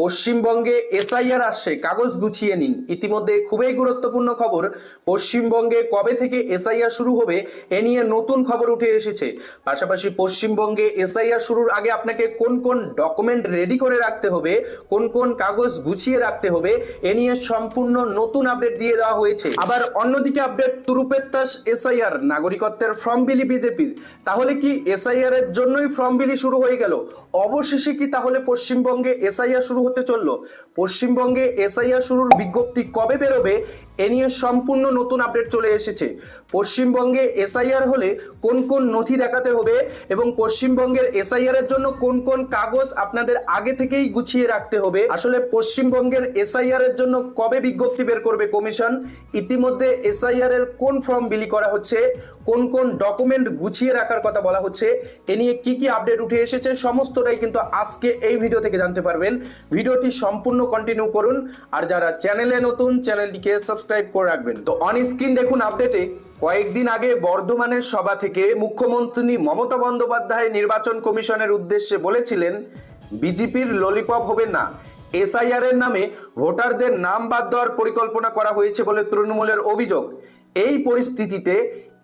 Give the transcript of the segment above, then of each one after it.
পশ্চিমবঙ্গে এসআইআর আসছে, কাগজ গুছিয়ে নিন। ইতিমধ্যে খুবই গুরুত্বপূর্ণ খবর, পশ্চিমবঙ্গে কবে থেকে এসআইআর শুরু হবে এ নিয়ে নতুন খবর উঠে এসেছে। পাশাপাশি পশ্চিমবঙ্গে এসআইআর শুরুর আগে আপনাকে কোন কোন ডকুমেন্ট রেডি করে রাখতে হবে, কোন কোন কাগজ গুছিয়ে রাখতে হবে, এ নিয়ে সম্পূর্ণ নতুন আপডেট দিয়ে দেওয়া হয়েছে। আবার অন্যদিকে আপডেট তুরুপেত্তাস এসআইআর, নাগরিকত্বের ফর্ম বিলি বিজেপির। তাহলে কি এসআইআর এর জন্যই ফর্ম বিলি শুরু হয়ে গেল? অবশেষে কি তাহলে পশ্চিমবঙ্গে এসআইআর শুরু হতে চলল। পশ্চিমবঙ্গে এসআইআর শুরুর বিজ্ঞপ্তি কবে বেরোবে এ নিয়ে সম্পূর্ণ নতুন আপডেট চলে এসেছে। পশ্চিমবঙ্গে এসআইআর হলে কোন কোন নথি দেখাতে হবে এবং পশ্চিমবঙ্গের এসআইআর এর জন্য কোন কোন কাগজ আপনাদের আগে থেকেই গুছিয়ে রাখতে হবে? আসলে পশ্চিমবঙ্গের এসআইআর এর জন্য কবে বিজ্ঞপ্তি বের করবে কমিশন? ইতিমধ্যে এসআইআর এর কোন ফর্ম বিলি করা হচ্ছে? কোন কোন ডকুমেন্ট গুছিয়ে রাখার কথা বলা হচ্ছে? এ নিয়ে কি কি আপডেট উঠে এসেছে সমস্তটাই কিন্তু আজকে এই ভিডিও থেকে জানতে পারবেন। ভিডিওটি সম্পূর্ণ কন্টিনিউ করুন। আর যারা চ্যানেলে নতুন, চ্যানেলটিকে সাবস্ক্রাইব করে রাখবেন। তো অন স্ক্রিন দেখুন আপডেটে কয়েকদিন আগে বর্ধমানের সভা থেকে মুখ্যমন্ত্রী মমতা বন্দ্যোপাধ্যায় নির্বাচন কমিশনের উদ্দেশ্যে বলেছিলেন, বিজেপির ললিপপ হবে না। এসআইআর এর নামে ভোটারদের নাম বাদ দেওয়ার পরিকল্পনা করা হয়েছে বলে তৃণমূলের অভিযোগ। এই পরিস্থিতিতে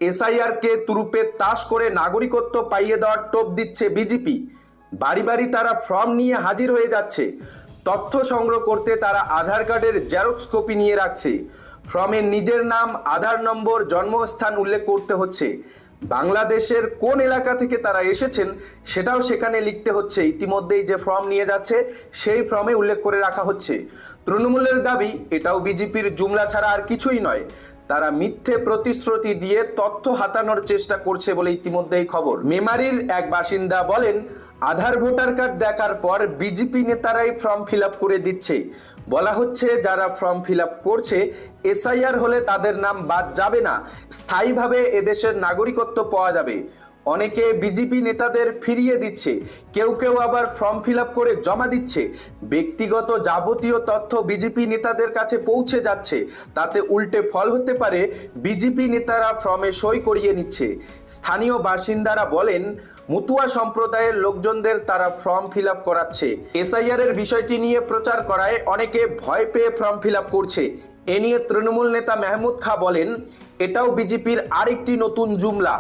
এসআইআর কে তুরুপে তাস করে নাগরিকত্ব পাইয়ে দেওয়ার টোপ দিচ্ছে বিজেপি। বাড়ি বাড়ি তারা ফর্ম নিয়ে হাজির হয়ে যাচ্ছে। তথ্য সংগ্রহ করতে তারা আধার কার্ডের জেরক্স কপি নিয়ে রাখছে। ফর্মে নিজের নাম, আধার নম্বর, জন্মস্থান উল্লেখ করতে হচ্ছে। বাংলাদেশের কোন এলাকা থেকে তারা এসেছেন সেটাও সেখানে লিখতে হচ্ছে। ইতিমধ্যেই যে ফর্ম নিয়ে যাচ্ছে, সেই ফর্মে উল্লেখ করে রাখা হচ্ছে। তৃণমূলের দাবি, এটাও বিজেপির জুমলা ছাড়া আর কিছুই নয়। তারা মিথ্যে প্রতিশ্রুতি দিয়ে তথ্য হাতানোর চেষ্টা করছে বলে ইতিমধ্যেই খবর। মেমারির এক বাসিন্দা বলেন, আধার ভোটার কার্ড দেখার পর বিজেপি নেতারাই ফর্ম ফিল করে দিচ্ছে। বলা হচ্ছে যারা ফর্ম ফিল করছে, এসআইআর হলে তাদের নাম বাদ যাবে না। স্থায়ীভাবে এদেশের নাগরিকত্ব পাওয়া যাবে। অনেকে বিজেপি নেতাদের ফিরিয়ে দিচ্ছে। কেউ কেউ আবার ফর্ম ফিল করে জমা দিচ্ছে। ব্যক্তিগত যাবতীয় তথ্য বিজেপি নেতাদের কাছে পৌঁছে যাচ্ছে। তাতে উল্টে ফল হতে পারে, বিজেপি নেতারা ফর্মে সই করিয়ে নিচ্ছে। স্থানীয় বাসিন্দারা বলেন, মুতুয়া সম্প্রদায়ের লোকজনদের তারা ফর্ম ফিল আপ করাচ্ছে। এসআইআর এর বিষয়টি নিয়ে প্রচার করায় অনেকে ভয় পেয়ে ফর্ম ফিল আপ করছে। এ নিয়ে তৃণমূল নেতা মেহমুদ খা বলেন, এটাও বিজেপির আরেকটি নতুন জুমলা।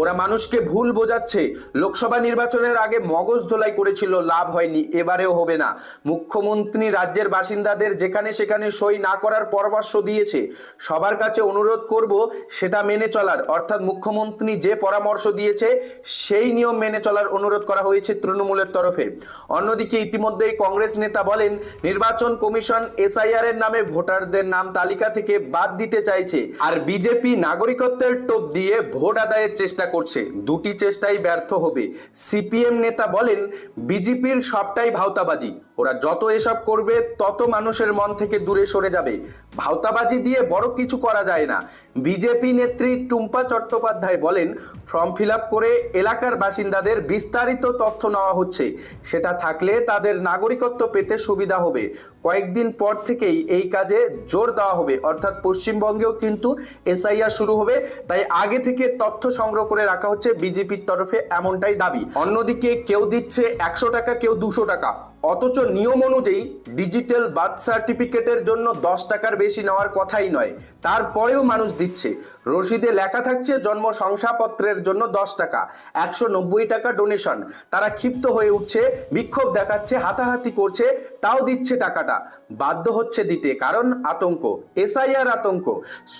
ওরা মানুষকে ভুল বোঝাচ্ছে। লোকসভা নির্বাচনের আগে মগজ ধোলাই করেছিল, লাভ হয়নি, এবারেও হবে না। মুখ্যমন্ত্রী রাজ্যের বাসিন্দাদের যেখানে সেখানে সই না করার পরামর্শ দিয়েছে। সবার কাছে অনুরোধ করব, সেটা মেনে চলার। অর্থাৎ মুখ্যমন্ত্রী যে পরামর্শ দিয়েছে, সেই নিয়ম মেনে চলার অনুরোধ করা হয়েছে তৃণমূলের তরফে। অন্যদিকে ইতিমধ্যেই কংগ্রেস নেতা বলেন, নির্বাচন কমিশন এসআইআর এর নামে ভোটারদের নাম তালিকা থেকে বাদ দিতে চাইছে। আর বিজেপি নাগরিকত্বের টোপ দিয়ে ভোট আদায়ের চেষ্টা করছে। দুটি চেষ্টাই ব্যর্থ হবে। সিপিএম নেতা বলেন বিজেপির সবটাই ভাওতাবাজি। ওরা যত এসব করবে, তত মানুষের মন থেকে দূরে সরে যাবে। ভাওতাবাজি দিয়ে বড় কিছু করা যায় না। বিজেপি নেত্রী টুম্পা চট্টোপাধ্যায় বলেন, ফর্ম ফিল করে এলাকার বাসিন্দাদের বিস্তারিত তথ্য নেওয়া হচ্ছে। সেটা থাকলে তাদের নাগরিকত্ব পেতে সুবিধা হবে। কয়েকদিন পর থেকেই এই কাজে জোর দেওয়া হবে। অর্থাৎ পশ্চিমবঙ্গেও কিন্তু এসআইআর শুরু হবে। তাই আগে থেকে তথ্য সংগ্রহ করে রাখা হচ্ছে বিজেপির তরফে এমনটাই দাবি। অন্যদিকে কেউ দিচ্ছে একশো টাকা, কেউ দুশো টাকা। অথচ নিয়ম অনুযায়ী ডিজিটাল বার্থ সার্টিফিকেটের জন্য দশ টাকার বেশি নেওয়ার কথাই নয়, তারপরেও মানুষ দিচ্ছে। রশিদে লেখা থাকছে জন্ম শংসাপত্রের জন্য দশ টাকা, একশো নব্বই টাকা ডোনেশন। তারা ক্ষিপ্ত হয়ে উঠছে, বিক্ষোভ দেখাচ্ছে, হাতাহাতি করছে, তাও দিচ্ছে টাকাটা। বাধ্য হচ্ছে দিতে, কারণ আতঙ্ক, এসআইআর আতঙ্ক।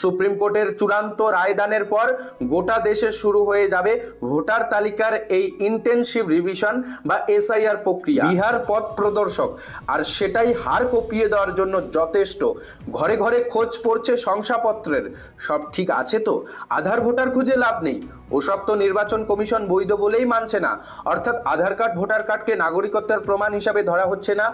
সুপ্রিম কোর্টের চূড়ান্ত রায়দানের পর গোটা দেশে শুরু হয়ে যাবে ভোটার তালিকার এই ইন্টেনসিভ রিভিশন বা এসআইআর প্রক্রিয়া। বিহার পথ প্রদর্শক, আর সেটাই হার কপিয়ে দেওয়ার জন্য যথেষ্ট। ঘরে ঘরে খোঁজ পড়ছে শংসাপত্রের। সব ঠিক আছে তো? আধার ভোটার খুঁজে লাভ নেই। ওসব তো নির্বাচন কমিশন বৈধ বলেই মানছে না। অর্থাৎ আধার কার্ড, ভোটার কার্ডকে নাগরিকত্বের প্রমাণ হিসাবে ধরা হচ্ছে না।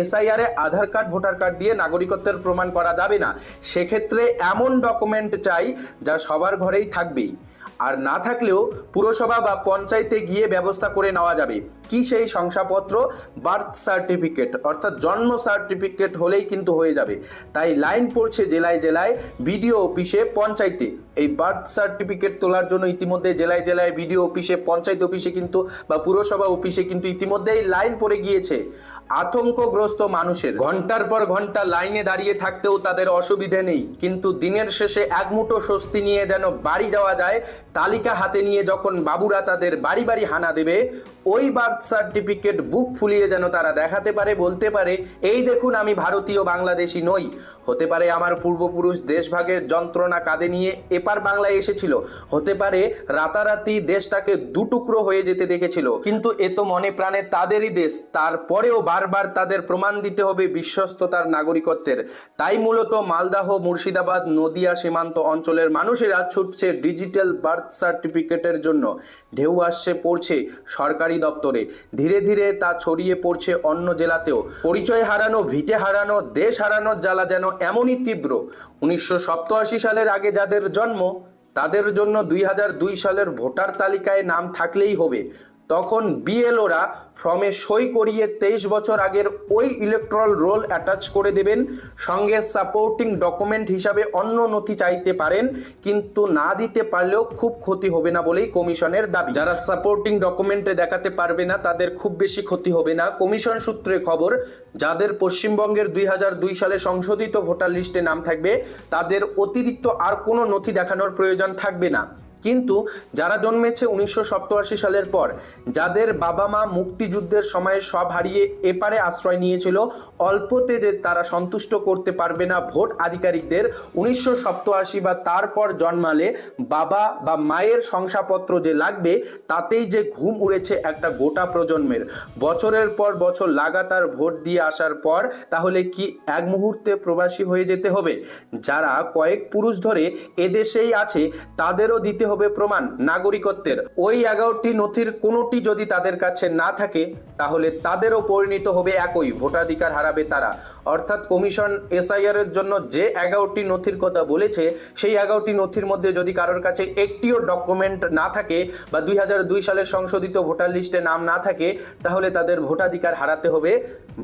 SIR Aadhaar card, voter card দিয়ে নাগরিকত্বের প্রমাণ করা যাবে না। সেক্ষেত্রে এমন ডকুমেন্ট চাই যা সবার ঘরেই থাকবেই। আর না থাকলেও পুরসভা বা পঞ্চায়েতে গিয়ে ব্যবস্থা করে নেওয়া যাবে। কি সেই শংসাপত্র? বার্থ সার্টিফিকেট, অর্থাৎ জন্ম সার্টিফিকেট হলেই কিন্তু হয়ে যাবে। তাই লাইন পড়ছে জেলায় জেলায়, বিডিও অফিসে, পঞ্চায়েতে। এই বার্থ সার্টিফিকেট তোলার জন্য ইতিমধ্যে জেলায় জেলায় বিডিও অফিসে, পঞ্চায়েত অফিসে কিন্তু বা পুরসভা অফিসে কিন্তু ইতিমধ্যেই লাইন পড়ে গিয়েছে। আতঙ্কগ্রস্ত মানুষের। ঘণ্টার পর ঘণ্টা লাইনে দাঁড়িয়ে থাকতেও তাদের অসুবিধে নেই। কিন্তু দিনের শেষে এক মুঠো স্বস্তি নিয়ে যেন বাড়ি যাওয়া যায়, তালিকা হাতে নিয়ে যখন বাবুরা তাদের বাড়ি বাড়ি হানা দেবে ওই বার্থ সার্টিফিকেট বুক ফুলিয়ে যেন তারা দেখাতে পারে, বলতে পারে, এই দেখুন আমি ভারতীয় বাংলাদেশি নই। হতে পারে আমার পূর্বপুরুষ দেশভাগের যন্ত্রণা কাঁধে নিয়ে এপার বাংলায় এসেছিল। হতে পারে রাতারাতি দেশটাকে দুটুকরো হয়ে যেতে দেখেছিল। কিন্তু এ তো মনে প্রাণে তাদেরই দেশ। তারপরেও বারবার তাদের প্রমাণ দিতে হবে বিশ্বস্ততার নাগরিকত্বের। তাই মূলত মালদাহ, মুর্শিদাবাদ, নদিয়া সীমান্ত অঞ্চলের মানুষেরা ছুটছে ডিজিটাল বার্থ সার্টিফিকেটের জন্য। ঢেউ আসছে, পড়ছে। সরকারি দপ্তরে। ধীরে ধীরে তা ছড়িয়ে পড়ছে অন্য জেলাতেও। পরিচয় হারানো, ভিটে হারানো, দেশ হারানোর জ্বালা যেন এমনই তীব্র। উনিশশো সালের আগে যাদের জন্ম, তাদের জন্য দুই সালের ভোটার তালিকায় নাম থাকলেই হবে। তখন বিএলওরা ফর্মে সই করিয়ে তেইশ বছর আগের ওই ইলেকট্রাল রোল অ্যাটাচ করে দেবেন। সঙ্গে সাপোর্টিং ডকুমেন্ট হিসাবে অন্য নথি চাইতে পারেন, কিন্তু না দিতে পারলেও খুব ক্ষতি হবে না বলেই কমিশনের দাবি। যারা সাপোর্টিং ডকুমেন্টে দেখাতে পারবে না, তাদের খুব বেশি ক্ষতি হবে না। কমিশন সূত্রে খবর, যাদের পশ্চিমবঙ্গের দুই সালে সংশোধিত ভোটার লিস্টে নাম থাকবে, তাদের অতিরিক্ত আর কোনো নথি দেখানোর প্রয়োজন থাকবে না। কিন্তু যারা জন্মেছে উনিশশো সালের পর, যাদের বাবা মা মুক্তিযুদ্ধের সময়ে সব হারিয়ে এপারে আশ্রয় নিয়েছিল, অল্পতে যে তারা সন্তুষ্ট করতে পারবে না ভোট আধিকারিকদের, উনিশশো বা তারপর জন্মালে বাবা বা মায়ের শংসাপত্র যে লাগবে, তাতেই যে ঘুম উড়েছে একটা গোটা প্রজন্মের। বছরের পর বছর লাগাতার ভোট দিয়ে আসার পর, তাহলে কি এক মুহূর্তে প্রবাসী হয়ে যেতে হবে? যারা কয়েক পুরুষ ধরে এদেশেই আছে, তাদেরও দিতে হবে প্রমাণ নাগরিকত্বের। ওই এগারোটি নথির কোনোটি যদি তাদের কাছে না থাকে, তাহলে তাদেরও পরিণত হবে একই, ভোটাধিকার হারাবে তারা। অর্থাৎ কমিশন এসআইআর এর জন্য যে এগারোটি নথির কথা বলেছে, সেই এগারোটি নথির মধ্যে যদি কারোর কাছে একটিও ডকুমেন্ট না থাকে বা দুই সালের সংশোধিত ভোটার লিস্টে নাম না থাকে, তাহলে তাদের ভোটাধিকার হারাতে হবে।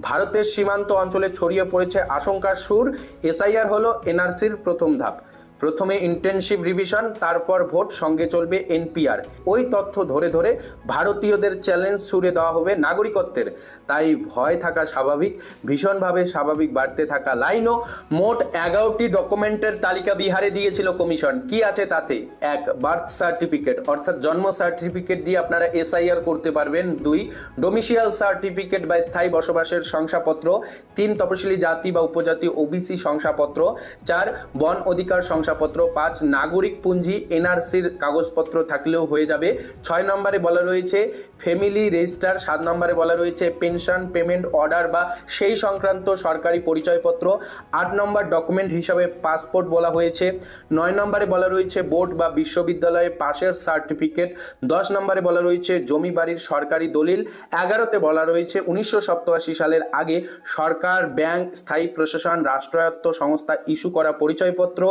ভারতের সীমান্ত অঞ্চলে ছড়িয়ে পড়েছে আশঙ্কার সুর। এসআইআর হলো এনআরসির প্রথম ধাপ। প্রথমে ইন্টেনসিভ রিভিশন তারপর ভোট, সঙ্গে চলবে এনপিআর। ওই তথ্য ধরে ধরে ভারতীয়দের চ্যালেঞ্জ ছুড়ে দেওয়া হবে নাগরিকত্বের। তাই ভয় থাকা স্বাভাবিক, ভীষণভাবে স্বাভাবিক বাড়তে থাকা লাইনও মোট এগারোটি ডকুমেন্টের তালিকা বিহারে দিয়েছিল কমিশন কি আছে তাতে? এক বার্থ সার্টিফিকেট অর্থাৎ জন্ম সার্টিফিকেট দিয়ে আপনারা এসআইআর করতে পারবেন। দুই ডোমিসিয়াল সার্টিফিকেট বা স্থায়ী বসবাসের শংসাপত্র। তিন, তপশিলি জাতি বা উপজাতি ওবিসি শংসাপত্র। চার, বন অধিকার শংসাপত্র পাঁচ নাগরিক পুঞ্জি এনআরসির কাগজপত্র থাকলেও হয়ে যাবে। ছয় নম্বরে বলা রয়েছে, ফ্যামিলি রেজিস্টার। সাত নম্বরে বলা রয়েছে, পেনশন, পেমেন্ট অর্ডার বা সেই সংক্রান্ত সরকারি পরিচয়পত্র। আট নম্বর ডকুমেন্ট হিসাবে পাসপোর্ট বলা হয়েছে। নয় নম্বরে বলা রয়েছে, বোর্ড বা বিশ্ববিদ্যালয়ে পাশের সার্টিফিকেট। দশ নম্বরে বলা রয়েছে, জমি বাড়ির সরকারি দলিল। এগারোতে বলা রয়েছে, উনিশশো সালের আগে সরকার, ব্যাংক, স্থায়ী প্রশাসন, রাষ্ট্রায়ত্ত সংস্থা ইস্যু করা পরিচয়পত্র।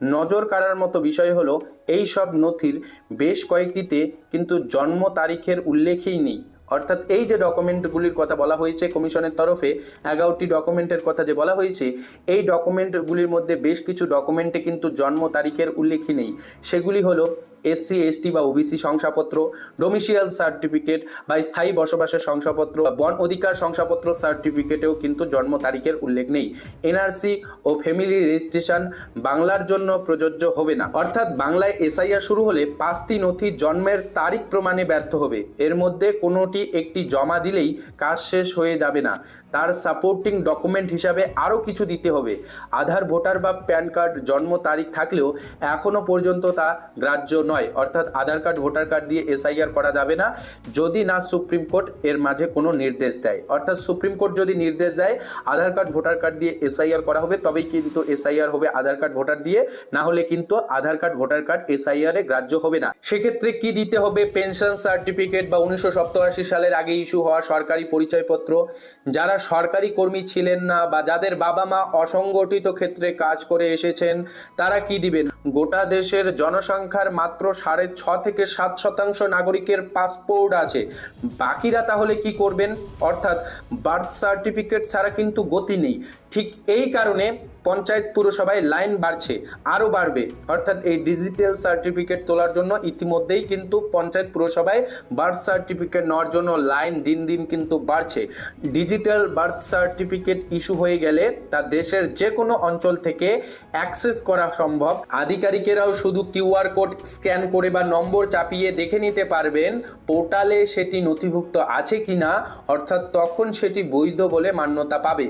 নজর কাড়ার মতো বিষয় হলো, এই সব নথির বেশ কয়েকটিতে কিন্তু জন্ম তারিখের উল্লেখই নেই। অর্থাৎ এই যে ডকুমেন্টগুলির কথা বলা হয়েছে কমিশনের তরফে, এগারোটি ডকুমেন্টের কথা যে বলা হয়েছে, এই ডকুমেন্টগুলির মধ্যে বেশ কিছু ডকুমেন্টে কিন্তু জন্ম তারিখের উল্লেখই নেই। সেগুলি হলো এসসি এসটি বা ওবিসি শংসাপত্র ডোমিসিয়াল সার্টিফিকেট বা স্থায়ী বসবাসের শংসাপত্র বা বন অধিকার শংসাপত্র সার্টিফিকেটেও কিন্তু জন্ম তারিখের উল্লেখ নেই। এনআরসি ও ফ্যামিলি রেজিস্ট্রেশন বাংলার জন্য প্রযোজ্য হবে না। অর্থাৎ বাংলায় এসআইআর শুরু হলে পাঁচটি নথি জন্মের তারিখ প্রমাণে ব্যর্থ হবে। এর মধ্যে কোনোটি একটি জমা দিলেই কাজ শেষ হয়ে যাবে না। তার সাপোর্টিং ডকুমেন্ট হিসাবে আরও কিছু দিতে হবে। আধার, ভোটার বা প্যান কার্ড জন্ম তারিখ থাকলেও এখনও পর্যন্ত তা গ্রাহ্য নয়। অর্থাৎ আধার কার্ড, ভোটার কার্ড দিয়ে এসআইআর করা যাবে না। যদি না সুপ্রিম কোর্ট এর মাঝে কোনো নির্দেশ দেয়। অর্থাৎ সুপ্রিম কোর্ট যদি নির্দেশ দেয়, আধার কার্ড, ভোটার কার্ড দিয়ে এসআইআর করা হবে, তবেই কিন্তু এসআইআর হবে আধার কার্ড, ভোটার দিয়ে। না হলে কিন্তু Aadhaar card, voter card SIR এ গ্রাহ্য হবে না। সেক্ষেত্রে কি দিতে হবে? পেনশন সার্টিফিকেট বা উনিশশো সালের আগে ইস্যু হওয়া সরকারি পরিচয়পত্র। যারা সরকারি কর্মী ছিলেন না বা যাদের বাবা মা অসংগঠিত ক্ষেত্রে কাজ করে এসেছেন, তারা কি দিবেন? গোটা দেশের জনসংখ্যার মাত্র মাত্র সাড়ে ছ থেকে সাত শতাংশ নাগরিকের পাসপোর্ট আছে। বাকিরা তাহলে কি করবেন? অর্থাৎ বার্থ সার্টিফিকেট ছাড়া কিন্তু গতি নেই। ঠিক এই কারণে পঞ্চায়েত পুরসভায় লাইন বাড়ছে, আরও বাড়বে। অর্থাৎ এই ডিজিটাল সার্টিফিকেট তোলার জন্য ইতিমধ্যেই কিন্তু পঞ্চায়েত পুরসভায় বার্থ সার্টিফিকেট নেওয়ার জন্য লাইন দিন দিন কিন্তু বাড়ছে। ডিজিটাল বার্থ সার্টিফিকেট ইস্যু হয়ে গেলে তা দেশের যে কোনো অঞ্চল থেকে অ্যাক্সেস করা সম্ভব। আধিকারিকেরাও শুধু কিউআর কোড স্ক্যান করে বা নম্বর চাপিয়ে দেখে নিতে পারবেন, পোর্টালে সেটি নথিভুক্ত আছে কিনা, অর্থাৎ তখন সেটি বৈধ বলে মান্যতা পাবে।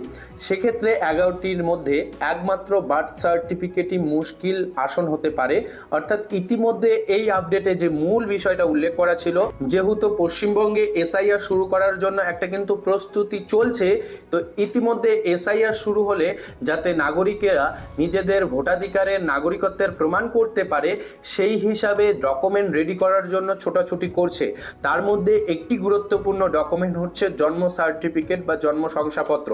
সেক্ষেত্রে এগারোটির মধ্যে একমাত্র বার্থ সার্টিফিকেটই মুশকিল আসন হতে পারে। অর্থাৎ ইতিমধ্যে এই আপডেটে যে মূল বিষয়টা উল্লেখ করা ছিল, যেহেতু পশ্চিমবঙ্গে এসআইআর শুরু করার জন্য একটা কিন্তু প্রস্তুতি চলছে, তো ইতিমধ্যে এসআইআর শুরু হলে যাতে নাগরিকেরা নিজেদের ভোটাধিকারের নাগরিকত্বের প্রমাণ করতে পারে, সেই হিসাবে ডকুমেন্ট রেডি করার জন্য ছোটাছুটি করছে। তার মধ্যে একটি গুরুত্বপূর্ণ ডকুমেন্ট হচ্ছে জন্ম সার্টিফিকেট বা জন্ম শংসাপত্র।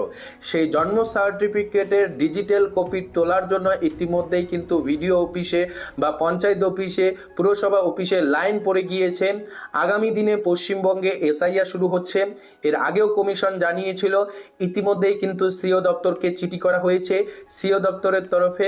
সেই জন্ম সার্টিফিকেটের ডিজিটাল কপি তোলার জন্য ইতিমধ্যেই কিন্তু ভিডিও অফিসে বা পঞ্চায়েত অফিসে পুরসভা অফিসে লাইন পড়ে গিয়েছে। আগামী দিনে পশ্চিমবঙ্গে এসআইআর শুরু হচ্ছে। এর আগেও কমিশন জানিয়েছিল। ইতিমধ্যেই কিন্তু সিও দপ্তরকে চিঠি করা হয়েছে। সিও দপ্তরের তরফে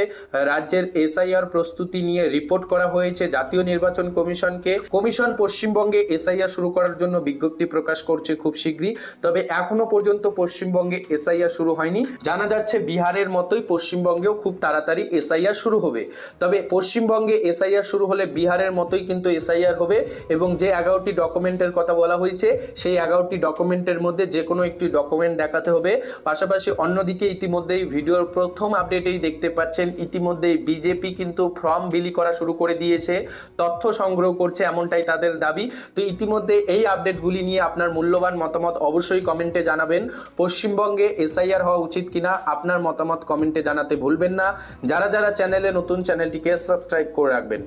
রাজ্যের এসআইআর প্রস্তুতি নিয়ে রিপোর্ট করা হয়েছে জাতীয় নির্বাচন কমিশনকে। কমিশন পশ্চিমবঙ্গে এসআইআর শুরু করার জন্য বিজ্ঞপ্তি প্রকাশ করছে খুব শীঘ্রই। তবে এখনও পর্যন্ত পশ্চিমবঙ্গে এসআইআর শুরু হয়নি। জানা যাচ্ছে বিহারের মতোই পশ্চিমবঙ্গেও খুব তাড়াতাড়ি এসআইআর শুরু হবে। তবে পশ্চিমবঙ্গে এসআইআর শুরু হলে বিহারের মতোই কিন্তু এসআইআর হবে এবং যে এগারোটি ডকুমেন্টের কথা বলা হয়েছে, সেই এগারোটি ডকুমেন্টের মধ্যে যে কোনো একটি ডকুমেন্ট দেখাতে হবে। পাশাপাশি অন্যদিকে ইতিমধ্যেই ভিডিওর প্রথম আপডেটেই দেখতে পাচ্ছেন, ইতিমধ্যেই বিজেপি কিন্তু ফর্ম বিলি করা শুরু করে দিয়েছে, তথ্য সংগ্রহ করছে এমনটাই তাদের দাবি। তো ইতিমধ্যে এই আপডেটগুলি নিয়ে আপনার মূল্যবান মতামত অবশ্যই কমেন্টে জানাবেন। পশ্চিমবঙ্গে এসআইআর হওয়া উচিত কিনা আপনার মতামত কমেন্টে জানাতে ভুলবেন না। যারা যারা চ্যানেলে নতুন চ্যানেলটিকে সাবস্ক্রাইব করে রাখবেন।